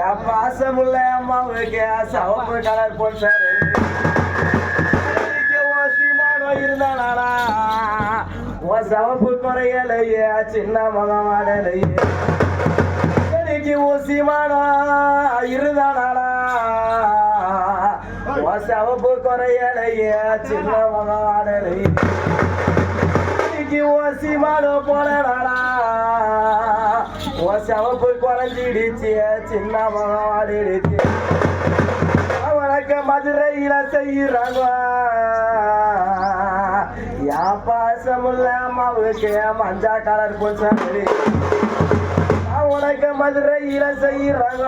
என் பாசமுள்ள அம்மாவுக்கு சவப்பு கலர் போட்டாரு இருந்தானா உன் சவப்பு குறையலையே சின்ன மகவாடலையே வாடலையே எனக்கு ஊசிமானா இருந்தானா உன் சவப்பு குறையலையே சின்ன மகன் வாடலையே இன்னைக்கு ஓசிமானோ சவப்பு குறைஞ்சிடுச்சு சின்ன மகன் அவனுக்கு மதுரையில செய்யறாங்க என் பாசமுள்ள அம்மாவுக்கு மஞ்சா கலர் பொன்சாரி உனக்கு மதுரையில செய்யறாங்க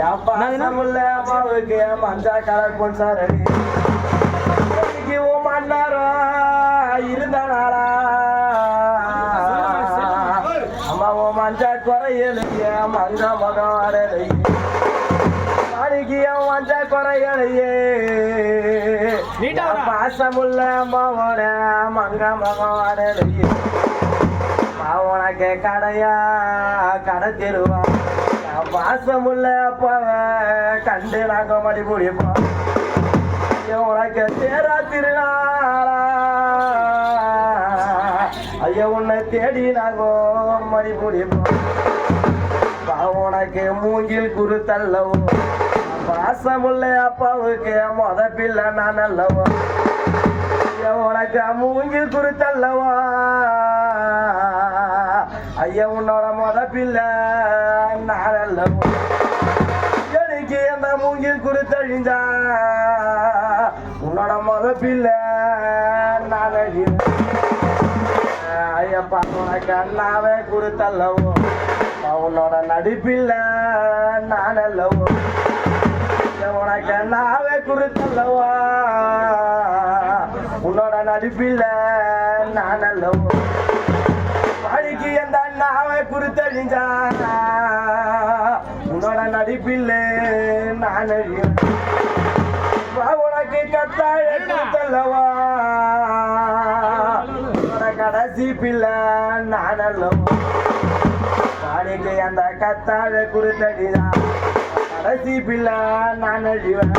என் பாசமுள்ள அம்மாவுக்கு மஞ்சா கலர் பொன்சாரி மஞ்சா குறையலையே மஞ்சா நாளைக்கு என் மஞ்சா குறையலையே. பாசமுள்ள அம்மாவோட மங்க மகம் வரலையே உனக்கு கடையா கடை தெருவா. என் பாசமுள்ள அப்பாவை கண்டு நாங்க மடி முடிப்போம். உனக்கு தேரா திருநாளா. ஐயோ உன்னை தேடி நாங்க மடி பா, உனக்கு மூங்கில் குரு தள்ளவோ. பாசமுள்ள அப்பாவுக்கு மொத பிள்ளை நான் அல்லவோ. உனக்கு மூங்கில் குரு தள்ளவா. ஐயா உன்னோட மொத பிள்ளை நான் அல்லவோ. எனக்கு அந்த மூங்கில் குருத்தழிஞ்சா உன்னோட மொத பிள்ளை நான் ஐயப்பா உனக்கு அண்ணாவே குருத்தல்லவோ உன்னோட நடிப்பில்ல நான் அல்லவோ? உனக்கு அண்ணாவே குறுத்தல்லவா உன்னோட நடிப்பில்ல நான் அல்லவோ? படிக்கு எந்த அண்ணாவை குறுத்தழிஞ்சா உன்னோட நடிப்பில்ல நான் அறியும் உனக்கு கத்தாழ குறுத்தல்லவா கடைசி பிள்ளை நான் அல்லவோ அந்த கத்தாழ குருத்தடிதா கடைசி பிள்ளை நான் அழிவன்.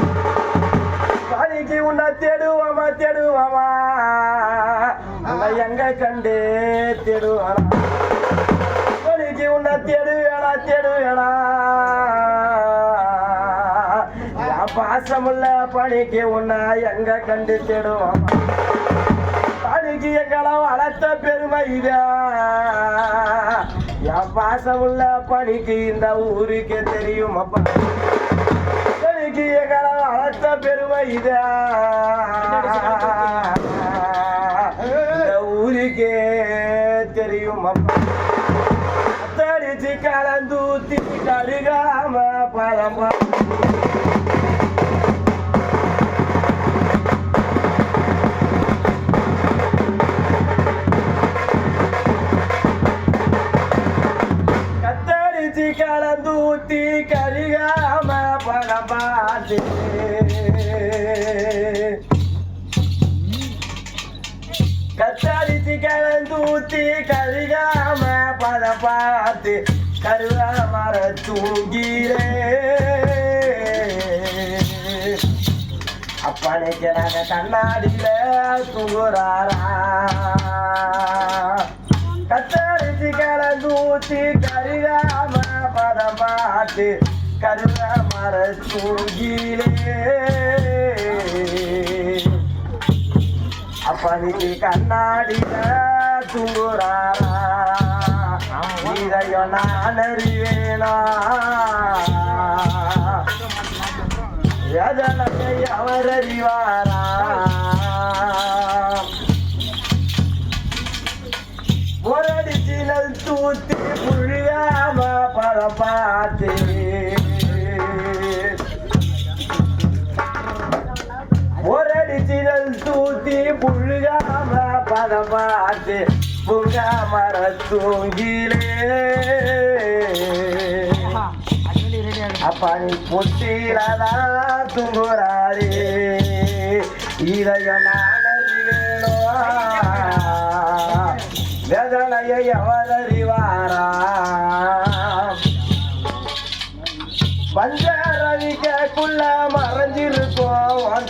பாடிக்கு உன்னை தேடுவாமா தேடுவாமா? உன்னை எங்க கண்டு தேடுவானா? பாடிக்கு உன்னை தேடுவேனா தேடுவேனா? பாசமுள்ள பணிக்கு உன்னை எங்க கண்டு தேடுவாமா பணிக்கு களம் வளர்த்த பெருமை என் பாசம் உள்ள பணிக்கு இந்த ஊருக்கே தெரியும் அப்பா. பணிக்கு களம் வளர்த்த பெருமை இந்த ஊருக்கே தெரியும் அப்பா. தடிச்சு கலந்தூத்தி கருகாம பழம்பா பார்த்து கத்தடிச்சு கலந்தூத்தி கருகாம பழம் பார்த்து கருவா மர தூங்கிறே அப்பனைக்கு நாங்க கண்ணாடியில தூங்குறாரா கத்தரிச்சு கலந்தூத்தி கருகாம பதம் பார்த்து கருவா மர தூங்கிலே அப்பனைக்கு தூங்குறாரா இதையோ நான் அறிவேனா. எதனை அவர் அறிவாரா? முரடிச்சினல் தூத்தி பதம் பார்த்து புகா மர தூங்கிலே. அப்பனி புத்திரதா துங்குறாரே. இதைய நானறிவேனோ வேதனையை அவர் அறிவாரா? பஞ்ச ரவிக்குள்ள மறைஞ்சிருக்கோம் உன்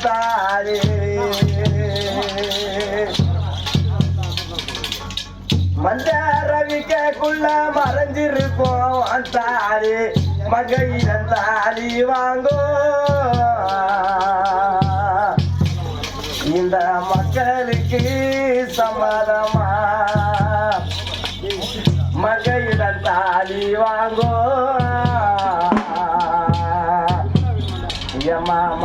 தாயே மஞ்ச ரவிக்குள்ள மறைஞ்சிருக்கோம் உன் தாயே மகையிடம் தாலி வாங்கோ. இந்த மக்களுக்கு சம்மதமா? மகையிடம் தாலி வாங்கோ. எம்மா